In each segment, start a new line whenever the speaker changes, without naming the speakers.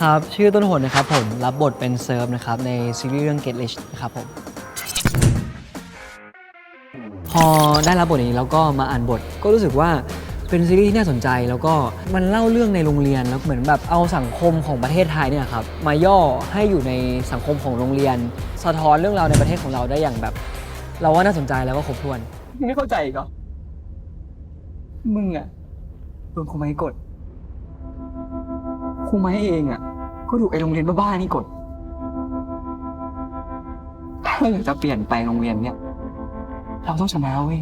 ครับ ชื่อต้นหนนะครับผมรับบทเป็นเซิร์ฟนะครับในซีรีส์เรื่อง Get Rich นะครับผม พอได้รับบทนี้แล้วก็มาอ่านบทก็รู้สึกว่าเป็นซีรีส์ที่น่าสนใจแล้วก็มันเล่าเรื่องในโรงเรียนแล้วเหมือนแบบเอาสังคมของประเทศไทยเนี่ยครับมาย่อให้อยู่ในสังคมของโรงเรียน สะท้อนเรื่องราวในประเทศของเราได้อย่างแบบ เราว่าน่าสนใจแล้วก็ครบถ้วน
ไม่เข้าใจอีกเหรอมึงอะโดนครูไม้กดครูไม้เองอะ ก็ถูกไอโรงเรียนบ้าๆนี่กด ถ้าเราอยากจะเปลี่ยนไปโรงเรียนเนี่ย เราต้องชนะเว้ย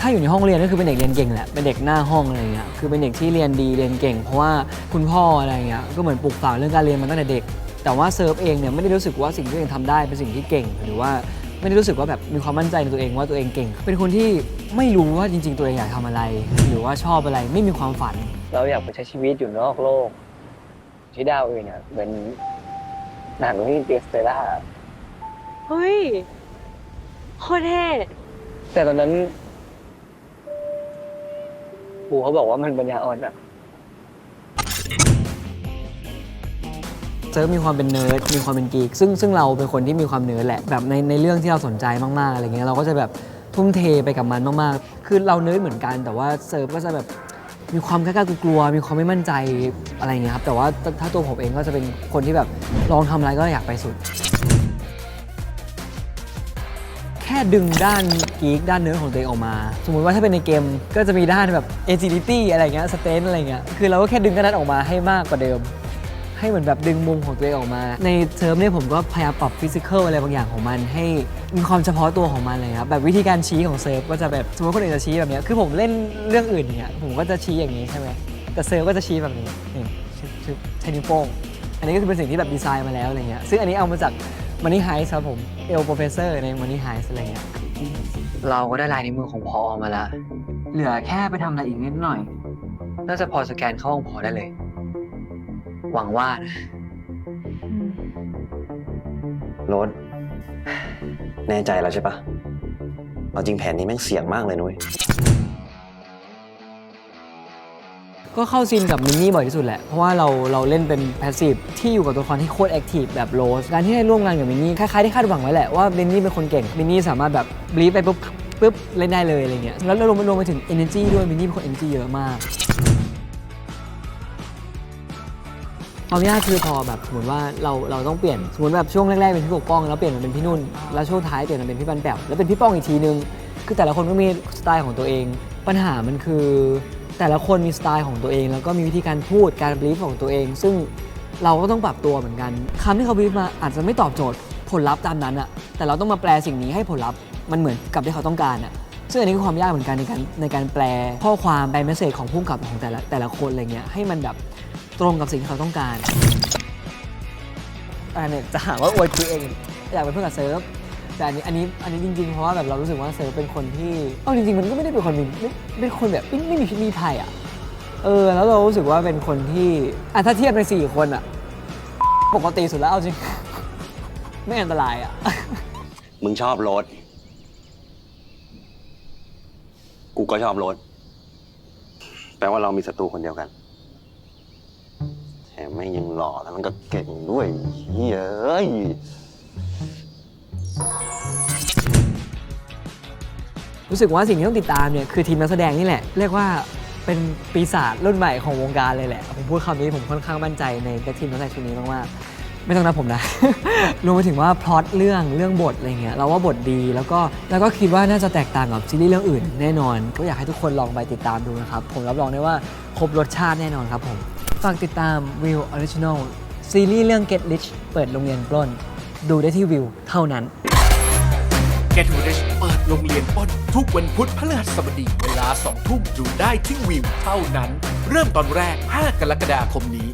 ถ้าอยู่ในห้องเรียนก็คือเป็นเด็กเรียนเก่งแหละ เป็นเด็กหน้าห้องอะไรเงี้ย คือเป็นเด็กที่เรียนดีเรียนเก่ง เพราะว่าคุณพ่ออะไรเงี้ย ก็เหมือนปลูกฝังเรื่องการเรียนมาตั้งแต่เด็ก แต่ว่าเซิร์ฟเองเนี่ยไม่ได้รู้สึกว่าสิ่งที่ตัวเองทำได้เป็นสิ่งที่เก่ง หรือว่าไม่ได้รู้สึกว่าแบบมีความมั่นใจในตัวเองว่าตัวเองเก่ง เป็นคนที่ไม่รู้ว่าจริง ๆ ตัวเองอยากทำอะไร หรือว่าชอบอะไรไม่มีความฝัน
เราอยากไปใช้ชีวิตอยู่นอกโลก ที่ดาวอื่นอะเหมือนหนังที่เจสเตล่า
เฮ้ยโคตรเท่
แต่ตอนนั้นครูเขาบอกว่ามันปัญญาอ่อนแบบ
เซิร์ฟมีความเป็นเนิร์ดมีความเป็นกีกซึ่งซึ่งเราเป็นคนที่มีความเนิร์ดแหละแบบในในเรื่องที่เราสนใจมากๆอะไรเงี้ยเราก็จะแบบทุ่มเทไปกับมันมากๆ คือเราเนิร์ดเหมือนกันแต่ว่าเซิร์ฟก็จะแบบ มีความกล้าๆกลัวมีความไม่มั่นใจอะไรเงี้ยครับแต่ว่าถ้าถ้าตัวผมเองก็จะเป็นคนที่แบบลองทำอะไรก็อยากไปสุด แค่ดึงด้านกีกด้านเนื้อของตัวเองออกมา สมมุติว่าถ้าเป็นในเกมก็จะมีด้านแบบ agility อะไรเงี้ย strength อะไรเงี้ยคือเราก็แค่ดึงด้านนั้นออกมาให้มากกว่าเดิม ให้เหมือนแบบดึงมุมของตัวเองออกมา ในเทอมเนี่ยผมก็พยายามปรับฟิสิก a l อะไรบางอย่างของมัน ให้มีความเฉพาะตัวของมันเลยครับแบบวิธีการชี้ของเซิร์ฟก็จะแบบสมมติคนอื่นจะชี้แบบเนี้ยคือผมเล่นเรื่องอื่นอย่างเงี้ยผมก็จะชี้อย่างนี้ใช่ไหมแต่เซิร์ฟก็จะชี้แบบนี้นี่ชี้ชี้ใช้นิ้วโป้งอันนี้ก็คือเป็นสิ่งที่แบบดีไซน์มาแล้วอะไรเงี้ยซึ่งอันนี้เอามาจาก Money Heist ครับผมเอลโปรเฟสเซอร์ใน Money Heist อะไรเงี้ย
เราก็ได้ลายนิ้วมือของพอมาละ
เหลือแค่ไปทำอะไรอีกนิดหน่อย
น่าจะพอสแกนเข้าห้องพอได้เลย หวังว่านะ
รถแน่ใจแล้วใช่ปะเอาจริงแผนนี้แม่งเสี่ยงมากเลยนุ้ย
ก็เข้าซีนกับมินนี่บ่อยที่สุดแหละ เพราะว่าเราเราเล่นเป็นแพสซีฟที่อยู่กับตัวละครที่โคตรแอคทีฟแบบโรส การที่ได้ร่วมงานกับมินนี่คล้ายๆที่คาดหวังไว้แหละว่ามินนี่เป็นคนเก่ง มินนี่สามารถแบบบลีฟไปปุ๊บปุ๊บเล่นได้เลยอะไรเงี้ย แล้วรวมรวมไปถึง energy ด้วย มินนี่เป็นคน energy เยอะมาก ความยากคือพอแบบสมมติว่าเราเราต้องเปลี่ยนสมมติแบบช่วงแรกๆเป็นพี่ปกป้องแล้วเปลี่ยนมาเป็นพี่นุ่นแล้วช่วงท้ายเปลี่ยนมาเป็นพี่บันแป๋วแล้วเป็นพี่ป้องอีกทีนึง คือแต่ละคนก็มีสไตล์ของตัวเอง ปัญหามันคือ แต่ละคนมีสไตล์ของตัวเอง แล้วก็มีวิธีการพูดการบลีฟของตัวเอง ซึ่งเราก็ต้องปรับตัวเหมือนกันคำที่เขาบลีฟมาอาจจะไม่ตอบโจทย์ผลลัพธ์ตามนั้นอะแต่เราต้องมาแปลสิ่งนี้ให้ผลลัพธ์มันเหมือนกับที่เขาต้องการอะซึ่งอันนี้คือความยากเหมือนกันในการในการแปลข้อความแปลเมสเซจของผู้กับของแต่ละแต่ละคนอะไรเงี้ยให้มันแบบ ตรงกับสิ่งที่เขาต้องการอันนี้จะหาว่าอวยตัวเอง อยากเป็นเพื่อนกับเซิร์ฟแต่อันนี้อันนี้อันนี้จริงๆ เพราะว่าแบบเรารู้สึกว่าเซิร์ฟเป็นคนที่เอาจริงๆ มันก็ไม่ได้เป็นคนมีไม่เป็นคนแบบไม่ไม่มีพิษมีภัยอะเออแล้วเรารู้สึกว่าเป็นคนที่อะถ้าเทียบในสี่คนอะปกติสุดแล้วเอาจริง ไม่อันตรายอะ
มึงชอบรถ กูก็ชอบรถ แปลว่าเรามีศัตรูคนเดียวกัน แถมไม่งยังหล่อแล้วมันก็เก่งด้วยเฮ้ยเอ้ย
รู้สึกว่าสิ่งที่ต้องติดตามเนี่ยคือทีมนักแสดงนี่แหละ เรียกว่าเป็นปีศาจรุ่นใหม่ของวงการเลยแหละ ผมพูดคำนี้ผมค่อนข้างมั่นใจในทีมนักแสดงชุดนี้มากๆไม่ต้องนับผมนะ รวมไปถึงว่าพล็อตเรื่องเรื่องบทอะไรเงี้ยเราว่าบทดีแล้วก็แล้วก็คิดว่าน่าจะแตกต่างกับซีรีส์เรื่องอื่น แน่นอน ก็อยากให้ทุกคนลองไปติดตามดูนะครับผมรับรองได้ว่าครบรสชาติแน่นอนครับผม ฝากติดตาม Will Original ซีรีส์เรื่อง Get Rich เปิดโรงเรียนปล้น ดูได้ที่วิวเท่านั้น
Get Rich เปิดโรงเรียนปล้นทุกวันพุธพฤหัสบดีเวลา2ทุ่มดูได้ที่วิวเท่านั้น เริ่มตอนแรก 5 กรกฎาคมนี้